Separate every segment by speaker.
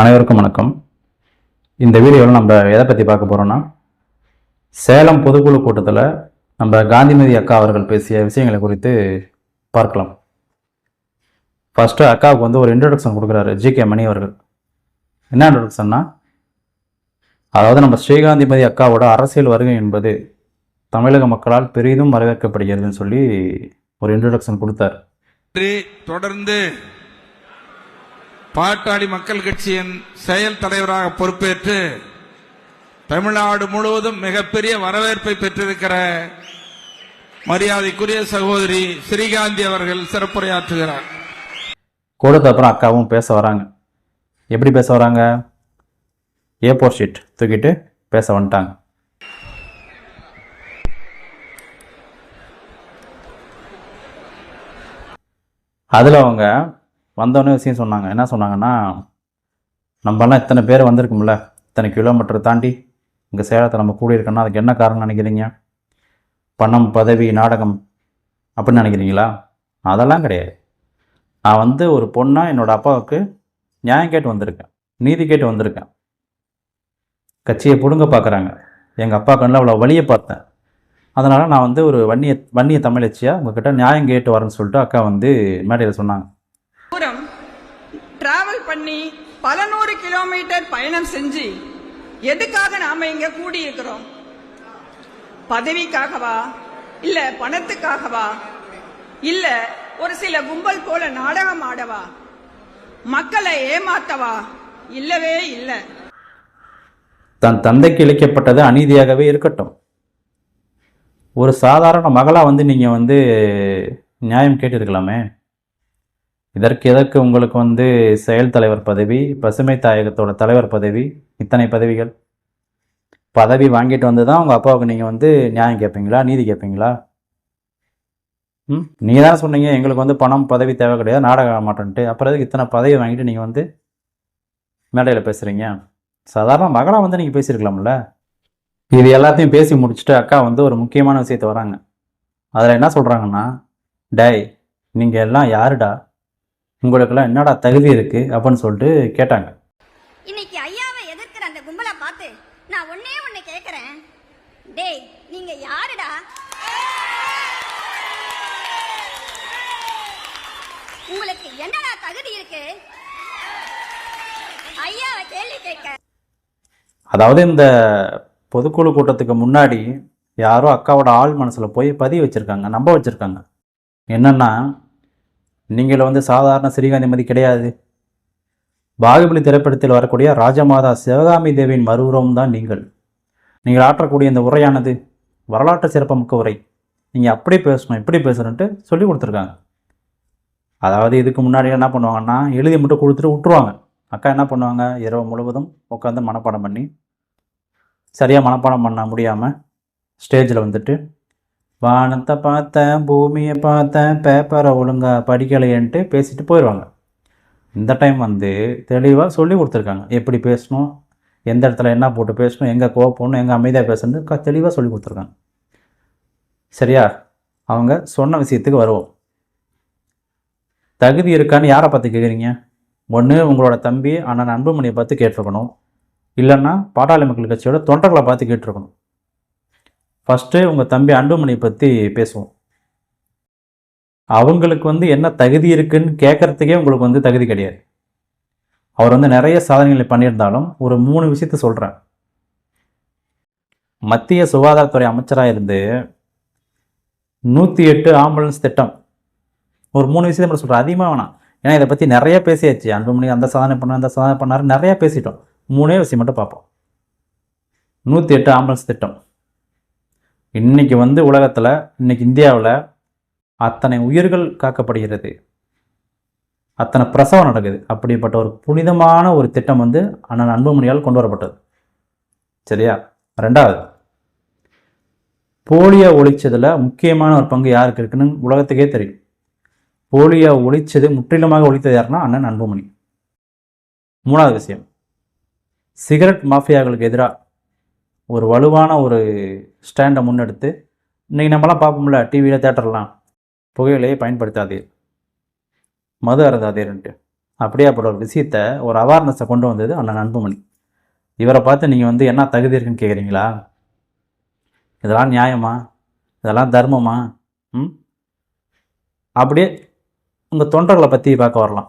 Speaker 1: அனைவருக்கும் வணக்கம். இந்த வீடியோவில் நம்ம எதை பற்றி பார்க்க போகிறோன்னா சேலம் பொதுக்குழு கூட்டத்தில் நம்ம காந்திமதி அக்கா அவர்கள் பேசிய விஷயங்களை குறித்து பார்க்கலாம். ஃபஸ்ட்டு அக்காவுக்கு வந்து ஒரு இன்ட்ரடக்ஷன் கொடுக்குறாரு ஜி கே மணி அவர்கள். என்ன இன்ட்ரடக்ஷன்னா அதாவது நம்ம ஸ்ரீகாந்திமதி அக்காவோட அரசியல் வருகை என்பது தமிழக மக்களால் பெரிதும் வரவேற்கப்படுகிறதுன்னு சொல்லி ஒரு இன்ட்ரடக்ஷன் கொடுத்தார்.
Speaker 2: தொடர்ந்து பாட்டாளி மக்கள் கட்சியின் செயல் தலைவராக பொறுப்பேற்று தமிழ்நாடு முழுவதும் மிகப்பெரிய வரவேற்பை பெற்றிருக்கிற மரியாதைக்குரிய சகோதரி ஸ்ரீகாந்தி அவர்கள் சிறப்புரையாற்றுகிறார்.
Speaker 1: கூடத்து அப்புறம் அக்காவும் பேச வராங்க. எப்படி பேச வராங்க? ஏ ஃபோர் ஷீட் தூக்கிட்டு பேச வந்துட்டாங்க. அதில் அவங்க வந்தோடனே விஷயம் சொன்னாங்க. என்ன சொன்னாங்கன்னா நம்மலாம் இத்தனை பேர் வந்திருக்கும்ல இத்தனை கிலோமீட்டர் தாண்டி இங்கே சேலத்தை நம்ம கூடியிருக்கோன்னா அதுக்கு என்ன காரணம் நினைக்கிறீங்க? பணம் பதவி நாடகம் அப்படின்னு நினைக்கிறீங்களா? அதெல்லாம் கிடையாது. நான் வந்து ஒரு பொண்ணாக என்னோடய அப்பாவுக்கு நியாயம் கேட்டு வந்திருக்கேன் நீதி கேட்டு வந்திருக்கேன். கட்சியை பிடுங்க பார்க்குறாங்க. எங்கள் அப்பா கண்ணில் அவ்வளோ வழியை பார்த்தேன். அதனால் நான் வந்து ஒரு வன்னிய வன்னிய தமிழச்சியாக உங்ககிட்ட நியாயம் கேட்டு வரேன்னு சொல்லிட்டு அக்கா வந்து மேடையில் சொன்னாங்க.
Speaker 3: பண்ணி பல நூறு கிலோமீட்டர் பயணம் செஞ்சு எதுக்காக நாம இங்க கூடி இருக்கிறோம் பதவிக்காகவா? இல்ல பணத்துக்காகவா? இல்ல ஒரு சில கும்பல் போல நாடகம் ஆடவா? மக்களை ஏமாத்தவா? இல்லவே இல்ல.
Speaker 1: தன் தந்தைக்கு இழைக்கப்பட்டது அநீதியாகவே இருக்கட்டும். ஒரு சாதாரண மகளாக வந்து நீங்கள் வந்து நியாயம் கேட்டிருக்கலாமே? இதற்கு எதற்கு உங்களுக்கு வந்து செயல் தலைவர் பதவி பசுமை தாயகத்தோட தலைவர் பதவி இத்தனை பதவிகள்? பதவி வாங்கிட்டு வந்து தான் உங்கள் அப்பாவுக்கு நீங்கள் வந்து நியாயம் கேட்பீங்களா நீதி கேட்பீங்களா ம்? நீங்கள் தான் சொன்னீங்க எங்களுக்கு வந்து பணம் பதவி தேவை கிடையாது நாடகம் மாட்டோன்ட்டு. அப்புறம் எதுக்கு இத்தனை பதவி வாங்கிட்டு நீங்கள் வந்து மேடையில் பேசுகிறீங்க சாதாரண மகளாக வந்து நீங்கள் பேசியிருக்கலாம்ல? இது எல்லாத்தையும் பேசி முடிச்சுட்டு அக்கா வந்து ஒரு முக்கியமான விஷயத்த வராங்க. அதில் என்ன சொல்கிறாங்கன்னா டேய் நீங்கள் எல்லாம் யாருடா? உங்களுக்கெல்லாம் என்னடா தகுதி இருக்குது அப்படின்னு சொல்லிட்டு கேட்டாங்க.
Speaker 4: இன்னைக்கு ஐயாவை எதிர்க்கிற அந்த கும்பலை பார்த்து நான் ஒன்னே ஒண்ணு கேக்குறேன். டேய் நீங்க யாருடா? உங்களுக்கு என்னடா தகுதி இருக்கு? ஐயாவை கேள்வி கேட்க.
Speaker 1: அதாவது இந்த பொதுக்குழு கூட்டத்துக்கு முன்னாடி யாரோ அக்காவோட ஆள் மனசில் போய் பதிவு வச்சுருக்காங்க நம்ப வச்சுருக்காங்க. என்னென்னா நீங்கள் வந்து சாதாரண ஸ்ரீகாந்திமதி கிடையாது. பாகுபலி திரைப்படத்தில் வரக்கூடிய ராஜமாதா சிவகாமி தேவியின் மறுவுருவம் தான் நீங்கள். நீங்கள் ஆற்றக்கூடிய இந்த உரையானது வரலாற்று சிறப்புமிக்க உரை. நீங்கள் அப்படி பேசணும் இப்படி பேசணுன்ட்டு சொல்லி கொடுத்துருக்காங்க. அதாவது இதுக்கு முன்னாடி என்ன பண்ணுவாங்கன்னா எழுதி மட்டும் கொடுத்துட்டு விட்டுருவாங்க. அக்கா என்ன பண்ணுவாங்க? இரவு முழுவதும் உட்காந்து மனப்பாடம் பண்ணி சரியாக மனப்பாடம் பண்ண முடியாமல் ஸ்டேஜில் வந்துட்டு வானத்தை பார்த்தேன் பூமியை பார்த்தேன் பேப்பரை ஒழுங்காக படிக்கலையன்ட்டு பேசிட்டு போயிடுவாங்க இந்த டைம் வந்து தெளிவாக சொல்லி கொடுத்துருக்காங்க. எப்படி பேசணும் எந்த இடத்துல என்ன போட்டு பேசணும் எங்கே கோவப்படணும் எங்கே அமைதியாக பேசணும் க தெளிவாக சொல்லி கொடுத்துருக்காங்க. சரியா? அவங்க சொன்ன விஷயத்துக்கு வருவோம். தகுதி இருக்கான்னு யாரை பார்த்து கேட்குறீங்க? ஒன்று உங்களோட தம்பி அண்ணன் அன்புமணியை பார்த்து கேட்டிருக்கணும். இல்லைன்னா பாட்டாளி மக்கள் கட்சியோட தொண்டர்களை பார்த்து கேட்டிருக்கணும். ஃபஸ்ட்டு உங்கள் தம்பி அன்புமணியை பற்றி பேசுவோம். அவங்களுக்கு வந்து என்ன தகுதி இருக்குன்னு கேட்குறதுக்கே உங்களுக்கு வந்து தகுதி கிடையாது. அவர் வந்து நிறைய சாதனைகளை பண்ணியிருந்தாலும் ஒரு மூணு விஷயத்த சொல்கிறேன் மத்திய சுகாதாரத்துறை அமைச்சராக இருந்து நூற்றி எட்டு ஆம்புலன்ஸ் திட்டம். ஒரு மூணு விஷயத்தை மட்டும் சொல்கிறேன் அதிகமாக வேணாம். ஏன்னா இதை பற்றி நிறைய பேசியாச்சு. அன்புமணி அந்த சாதனை பண்ணார் அந்த சாதனை பண்ணார் நிறையா பேசிட்டோம். மூணே விஷயம் மட்டும் பார்ப்போம். நூற்றி எட்டு ஆம்புலன்ஸ் திட்டம். இன்னைக்கு வந்து உலகத்தில் இன்னைக்கு இந்தியாவில் அத்தனை உயிர்கள் காக்கப்படுகிறது. அத்தனை பிரசவம் நடக்குது. அப்படிப்பட்ட ஒரு புனிதமான ஒரு திட்டம் வந்து அண்ணன் அன்புமணியால் கொண்டு வரப்பட்டது. சரியா? ரெண்டாவது போலியோ ஒழிச்சதில் முக்கியமான ஒரு பங்கு யாருக்கு இருக்குன்னு உலகத்துக்கே தெரியும். போலியோ ஒழிச்சது முற்றிலுமாக ஒழித்தது யாருன்னா அண்ணன் அன்புமணி. மூணாவது விஷயம் சிகரெட் மாஃபியாக்களுக்கு எதிராக ஒரு வலுவான ஒரு ஸ்டாண்டை முன்னெடுத்து இன்றைக்கி நம்மலாம் பார்ப்போம்ல டிவியில் தேட்டர்லாம். புகையிலையை பயன்படுத்தாதீர் மது அருந்தாதீர்ன்ட்டு அப்படியாப்பட்ட ஒரு விஷயத்த ஒரு அவேர்னஸை கொண்டு வந்தது அண்ணன் அன்புமணி. இவரை பார்த்து நீங்கள் வந்து என்ன தகுதி இருக்குன்னு கேட்குறீங்களா இதெல்லாம் நியாயமா? இதெல்லாம் தர்மமா? ம்? அப்படியே உங்கள் தொண்டர்களை பற்றி பார்க்க வரலாம்.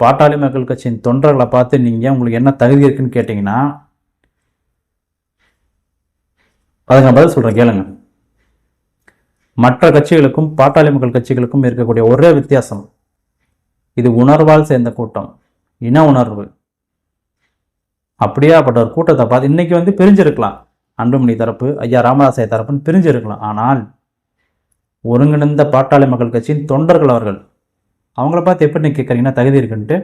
Speaker 1: பாட்டாளி மக்கள் கட்சியின் தொண்டர்களை பார்த்து நீங்கள் உங்களுக்கு என்ன தகுதி இருக்குன்னு கேட்டிங்கன்னா அதுக்கு நான் பதில் சொல்கிறேன் கேளுங்க. மற்ற கட்சிகளுக்கும் பாட்டாளி மக்கள் கட்சிகளுக்கும் இருக்கக்கூடிய ஒரே வித்தியாசம். இது உணர்வால் சேர்ந்த கூட்டம். இன உணர்வு. அப்படியாப்பட்ட ஒரு கூட்டத்தை பார்த்து இன்னைக்கு வந்து பிரிஞ்சிருக்கலாம். அன்புமணி தரப்பு ஐயா ராமதாசை தரப்புன்னு பிரிஞ்சிருக்கலாம். ஆனால் ஒருங்கிணைந்த பாட்டாளி மக்கள் கட்சியின் தொண்டர்கள் அவர்கள் அவங்கள பார்த்து எப்படி நீங்கள் கேட்குறீங்கன்னா தகுதி இருக்குன்ட்டு?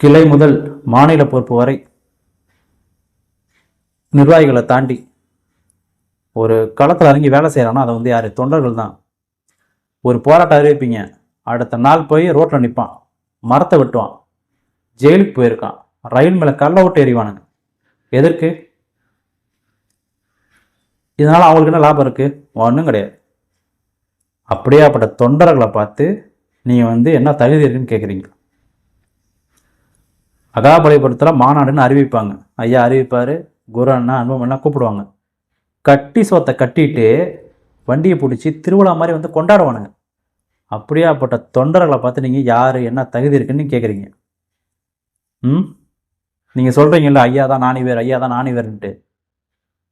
Speaker 1: கிளை முதல் மாநில பொறுப்பு வரை நிர்வாகிகளை தாண்டி ஒரு களத்தில் இறங்கி வேலை செய்கிறான்னா அதை வந்து யார்? தொண்டர்கள் தான். ஒரு போராட்டம் அறிவிப்பீங்க. அடுத்த நாள் போய் ரோட்டில் நிற்பான் மரத்தை வெட்டுவான். ஜெயிலுக்கு போயிருக்கான். ரயில் மேலே கல்லை விட்டு எறிவானுங்க. எதற்கு? இதனால் அவங்களுக்கு என்ன லாபம் இருக்குது ஒன்றும் கிடையாது. அப்படியாப்பட்ட தொண்டர்களை பார்த்து நீங்கள் வந்து என்ன தகுதி இருக்குன்னு கேட்குறீங்க அகாபலிபுரத்தில் மாநாடுன்னு அறிவிப்பாங்க. ஐயா அறிவிப்பார். குரு அண்ணா அன்புமண்ணா கூப்பிடுவாங்க. கட்டி சோத்தை கட்டிட்டு வண்டியை பிடிச்சி திருவிழா மாதிரி வந்து கொண்டாடுவானுங்க. அப்படியாப்பட்ட தொண்டர்களை பார்த்து நீங்கள் யார் என்ன தகுதி இருக்குன்னு கேட்குறீங்க ம்? நீங்கள் சொல்கிறீங்கல்ல ஐயா தான் நாணிவேர் ஐயா தான் நானி நாணிவேர்ன்ட்டு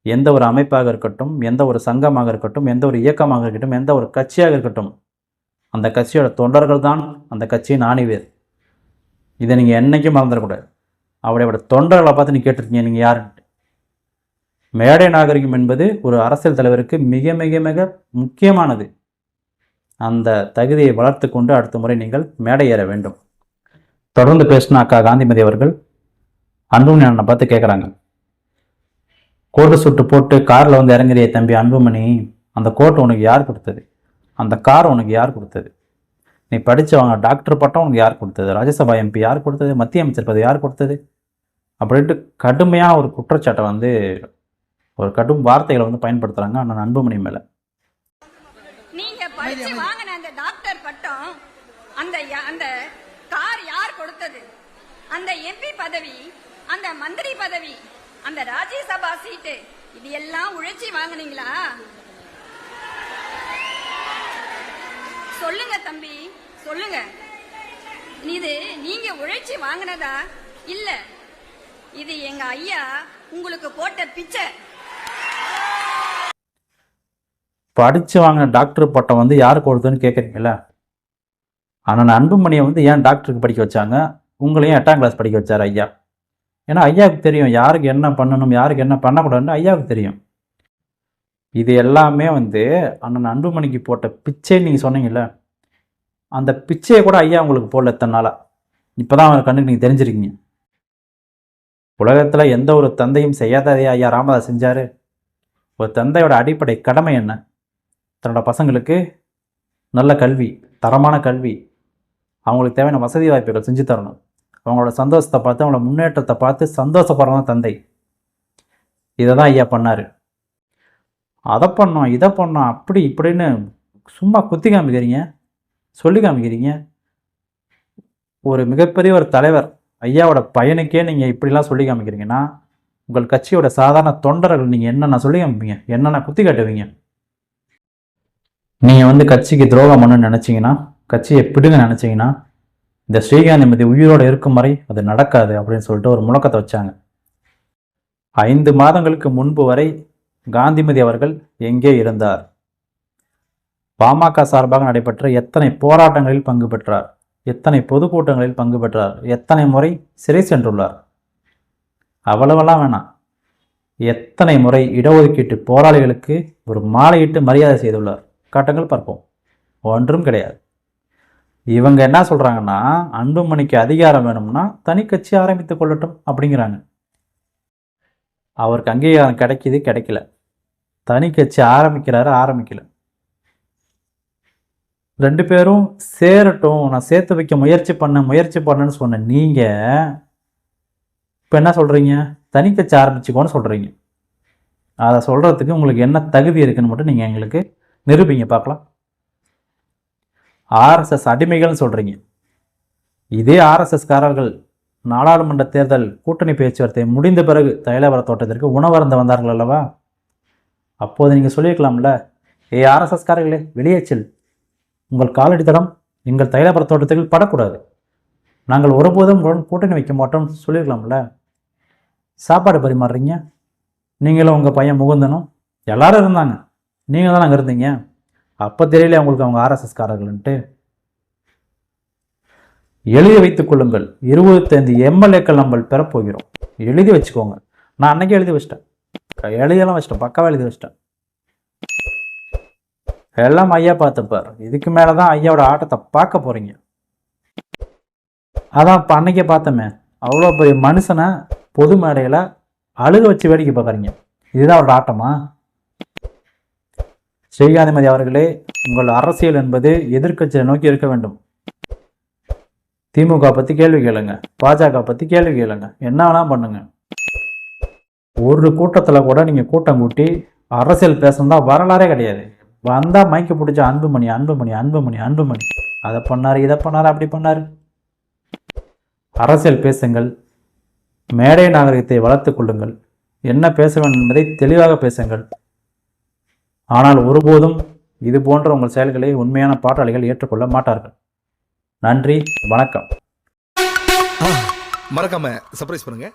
Speaker 1: எந்த ஒரு அமைப்பாக இருக்கட்டும் எந்த ஒரு சங்கமாக இருக்கட்டும் எந்த ஒரு இயக்கமாக இருக்கட்டும் எந்த ஒரு கட்சியாக இருக்கட்டும் அந்த கட்சியோட தொண்டர்கள் தான் அந்த கட்சியின் ஆணிவேர் இதை நீங்கள் என்னைக்கும் மறந்துடக்கூடாது. அவடையோட தொண்டர்களை பார்த்து நீங்கள் கேட்டிருக்கீங்க நீங்கள் யாருன்ட்டு. மேடை நாகரிகம் என்பது ஒரு அரசியல் தலைவருக்கு மிக மிக மிக முக்கியமானது. அந்த தகுதியை வளர்த்து கொண்டு அடுத்த முறை நீங்கள் மேடை ஏற வேண்டும். தொடர்ந்து பேசின அக்கா காந்திமதி அவர்கள் அன்புமணி அண்ணனை பார்த்து கேட்குறாங்க கோட்டு சுட்டு போட்டு காரில் வந்து இறங்குறிய தம்பி அன்புமணி. அந்த கோட்டு உனக்கு யார் கொடுத்தது? அந்த கார் உனக்கு யார் கொடுத்தது? நீ படித்தவங்க டாக்டர் பட்டம் உனக்கு யார் கொடுத்தது? ராஜ்யசபா எம்பி யார் கொடுத்தது? மத்திய அமைச்சர் பதவி யார் கொடுத்தது? அப்படின்ட்டு கடுமையாக ஒரு குற்றச்சாட்டை வந்து ஒரு கடும் வார்த்தைகளை வந்து பயன்படுத்துகிறாங்க அண்ணன் அன்புமணி மேலே.
Speaker 4: நீங்க படிச்சு வாங்கின அந்த டாக்டர் பட்டம் அந்த அந்த கார் யார் கொடுத்தது? அந்த எம்பி பதவி அந்த மந்திரி பதவி அந்த ராஜ்யசபா சீட்டு இது எல்லாம் உழைச்சி வாங்குனீங்களா? சொல்லுங்க தம்பி சொல்லுங்க. இது நீங்க உழைச்சி வாங்கினதா? இல்ல இது எங்க ஐயா உங்களுக்கு போட்ட பிச்சை.
Speaker 1: படித்து வாங்கின டாக்டர் பட்டம் வந்து யார் கொடுத்ததுன்னு கேட்குறீங்களா ஆனால் அன்புமணியை வந்து ஏன் டாக்டருக்கு படிக்க வச்சாங்க? உங்களையும் எட்டாம் கிளாஸ் படிக்க வச்சார் ஐயா. ஏன்னா ஐயாவுக்கு தெரியும் யாருக்கு என்ன பண்ணணும் யாருக்கு என்ன பண்ணக்கூடாதுன்னு ஐயாவுக்கு தெரியும். இது எல்லாமே வந்து அண்ணன் அன்புமணிக்கு போட்ட பிச்சை நீங்கள் சொன்னீங்கல்ல? அந்த பிச்சையை கூட ஐயா உங்களுக்கு போடல எத்தனை நாளாக இப்போ தான் அவர் கண்ணுக்கு நீங்கள் தெரிஞ்சிருக்கீங்க. உலகத்தில் எந்த ஒரு தந்தையும் செய்யாததையா ஐயா ராமதாஸ் செஞ்சார். ஒரு தந்தையோட அடிப்படை கடமை என்ன? தன்னோட பசங்களுக்கு நல்ல கல்வி தரமான கல்வி அவங்களுக்கு தேவையான வசதி வாய்ப்புகள் செஞ்சு தரணும். அவங்களோட சந்தோஷத்தை பார்த்து அவங்களோட முன்னேற்றத்தை பார்த்து சந்தோஷப்படுறதான் தந்தை. இதை தான் ஐயா பண்ணார். அதை பண்ணோம் இதை பண்ணோம் அப்படி இப்படின்னு சும்மா குத்தி காமிக்கிறீங்க சொல்லி காமிக்கிறீங்க. ஒரு மிகப்பெரிய ஒரு தலைவர் ஐயாவோட பையனுக்கே நீங்கள் இப்படிலாம் சொல்லி காமிக்கிறீங்கன்னா உங்கள் கட்சியோட சாதாரண தொண்டர்கள் நீங்கள் என்னென்ன சொல்லி காமிப்பீங்க? என்னென்ன குத்தி காட்டுவீங்க? நீங்கள் வந்து கட்சிக்கு துரோகம் பண்ணணும்னு நினச்சிங்கன்னா கட்சியை பிடுங்க நினச்சிங்கன்னா இந்த ஸ்ரீகாந்தி உயிரோடு இருக்கும் வரை அது நடக்காது அப்படின்னு சொல்லிட்டு ஒரு முழக்கத்தை வச்சாங்க. ஐந்து மாதங்களுக்கு முன்பு வரை காந்திமதி அவர்கள் எங்கே இருந்தார்? பாமக சார்பாக நடைபெற்ற எத்தனை போராட்டங்களில் பங்கு பெற்றார்? எத்தனை பொதுக்கூட்டங்களில் பங்கு பெற்றார்? எத்தனை முறை சிறை சென்றுள்ளார்? அவ்வளவெல்லாம் வேணாம். எத்தனை முறை இடஒதுக்கீட்டு போராளிகளுக்கு ஒரு மாலையிட்டு மரியாதை செய்துள்ளார்? காட்டுங்கள் பார்ப்போம். ஒன்றும் கிடையாது. இவங்க என்ன சொல்கிறாங்கன்னா அன்புமணிக்கு அதிகாரம் வேணும்னா தனி கட்சி ஆரம்பித்து கொள்ளட்டும் அப்படிங்கிறாங்க. அவருக்கு அங்கீகாரம் கிடைக்கிது கிடைக்கல. தனி கட்சி ஆரம்பிக்கிறாரு ஆரம்பிக்கல. ரெண்டு பேரும் சேரட்டும் நான் சேர்த்து வைக்க முயற்சி பண்ண முயற்சி பண்ணேன்னு சொன்ன நீங்க இப்போ என்ன சொல்றீங்க? தனி கட்சி ஆரம்பிச்சுக்கோன்னு சொல்றீங்க. அதை சொல்றதுக்கு உங்களுக்கு என்ன தகுதி இருக்குன்னு மட்டும் நீங்க எங்களுக்கு நிரூபிங்க பார்க்கலாம். ஆர்எஸ்எஸ் அடிமைகள்னு சொல்கிறீங்க இதே ஆர்எஸ்எஸ்காரர்கள் நாடாளுமன்ற தேர்தல் கூட்டணி பேச்சுவார்த்தை முடிந்த பிறகு தைலவர தோட்டத்திற்கு உணவருந்த வந்தார்கள் அல்லவா? அப்போது நீங்கள் சொல்லியிருக்கலாம்ல ஏ ஆர்எஸ்எஸ்காரர்களே வெளியேச்சல் உங்கள் காலடி தடம் எங்கள் தைலபர தோட்டத்தில் படக்கூடாது. நாங்கள் ஒருபோதும் உடன் கூட்டணி வைக்க மாட்டோம்னு சொல்லியிருக்கலாம்ல. சாப்பாடு பரிமாறுறீங்க? நீங்களும் உங்கள் பையன் முகுந்தனும் எல்லாரும் இருந்தாங்க. நீங்கள் தான் அங்கே இருந்தீங்க? அப்போ தெரியல உங்களுக்கு அவங்க ஆர்எஸ்எஸ்காரர்கள்ன்ட்டு? எழுதி வைத்துக் கொள்ளுங்கள். இருபத்தைந்து எம்எல்ஏக்கள் நம்ம பெறப்போகிறோம். எழுதி வச்சுக்கோங்க. நான் அன்னைக்கே எழுதி வச்சிட்டேன். எழுதியெல்லாம் வச்சிட்டேன். பக்காவாக எழுதி வச்சிட்டேன். எல்லாம் ஐயா பார்த்துப்பார். இதுக்கு மேலே தான் ஐயாவோட ஆட்டத்தை பார்க்க போகிறீங்க அதான் இப்போ அன்னைக்கே பார்த்தோமே. அவ்வளோ பெரிய மனுஷனை பொது மேடையில் அழுக வச்சு வேடிக்கை பார்க்குறீங்க. இதுதான் அவரோட ஆட்டமா? ஸ்ரீகாந்திமதி அவர்களே உங்கள் அரசியல் என்பது எதிர்க்கட்சியை நோக்கி இருக்க வேண்டும். திமுக பற்றி கேள்வி கேளுங்க. பாஜக பற்றி கேள்வி கேளுங்க. என்ன வேணால் பண்ணுங்க. ஒரு கூட்டத்தில் கூட நீங்கள் கூட்டம் கூட்டி அரசியல் பேசணும்னா வரலாறே கிடையாது. வந்தால் மைக்கு பிடிச்ச அன்புமணி அன்புமணி அன்புமணி அன்புமணி. அதை பண்ணார் இதை பண்ணார் அப்படி பண்ணார். அரசியல் பேசுங்கள். மேடை நாகரிகத்தை வளர்த்து கொள்ளுங்கள். என்ன பேச வேண்டும் என்பதை தெளிவாக பேசுங்கள். ஆனால் ஒருபோதும் இது போன்ற உங்கள் செயல்களை உண்மையான பாட்டாளிகள் ஏற்றுக்கொள்ள மாட்டார்கள். நன்றி வணக்கம்.
Speaker 5: மறக்காம சர்ப்ரைஸ் பண்ணுங்க.